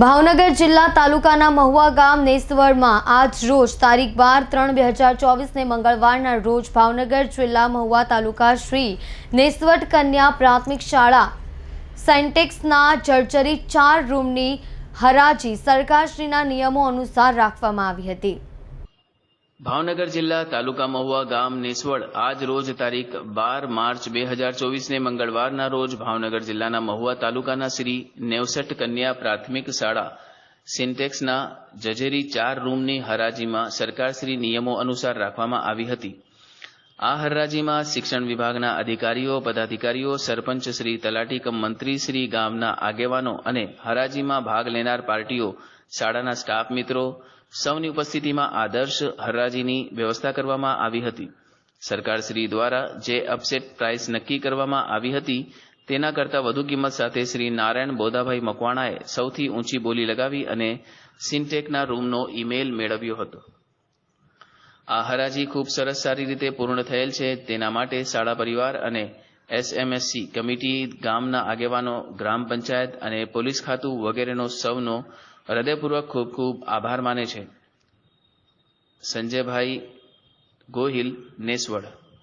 ભાવનગર જિલ્લા તાલુકાના મહુવા ગામ નેસવડમાં આજ રોજ તારીખ બાર ત્રણ બે હજાર ચોવીસને મંગળવારના રોજ ભાવનગર જિલ્લા મહુવા તાલુકા શ્રી નેસવડ કન્યા પ્રાથમિક શાળા સેન્ટેક્સના જર્જરી ચાર રૂમની હરાજી સરકારશ્રીના નિયમો અનુસાર રાખવામાં આવી હતી. ભાવનગર જિલ્લા તાલુકા મહુવા ગામ નેસવડ આજ રોજ તારીખ બાર માર્ચ બે હજાર ચોવીસને મંગળવારના રોજ ભાવનગર જિલ્લાના મહુવા તાલુકાના શ્રી નેવસઠ કન્યા પ્રાથમિક શાળા સિન્ટેક્સના જજેરી ચાર રૂમની હરાજીમાં સરકારશ્રી નિયમો અનુસાર રાખવામાં આવી હતી. આ હરાજીમાં શિક્ષણ વિભાગના અધિકારીઓ, પદાધિકારીઓ, સરપંચ શ્રી તલાટી કમ મંત્રી શ્રી ગામના આગેવાનો અને હરાજીમાં ભાગ લેનાર પાર્ટીઓ, શાળાના સ્ટાફ મિત્રો સૌની ઉપસ્થિતિમાં આદર્શ હરાજીની વ્યવસ્થા કરવામાં આવી હતી. સરકારશ્રી દ્વારા જે અપસેટ પ્રાઇસ નક્કી કરવામાં આવી હતી, તેના કરતાં વધુ કિંમત સાથે શ્રી નારાયણ બોધાભાઈ મકવાણાએ સૌથી ઊંચી બોલી લગાવી અને સિન્ટેકના રૂમનો ઈમેલ મેળવ્યો હતો. આ હરાજી ખૂબ સરસ સારી રીતે પૂર્ણ થયેલ છે, તેના માટે શાળા પરિવાર અને એસએમએસસી કમિટી ગામના આગેવાનો, ગ્રામ પંચાયત અને પોલીસ ખાતું વગેરેનો સૌનો હૃદયપૂર્વક ખૂબ ખૂબ આભાર માને છે. સંજયભાઈ ગોહિલ, નેસવડ.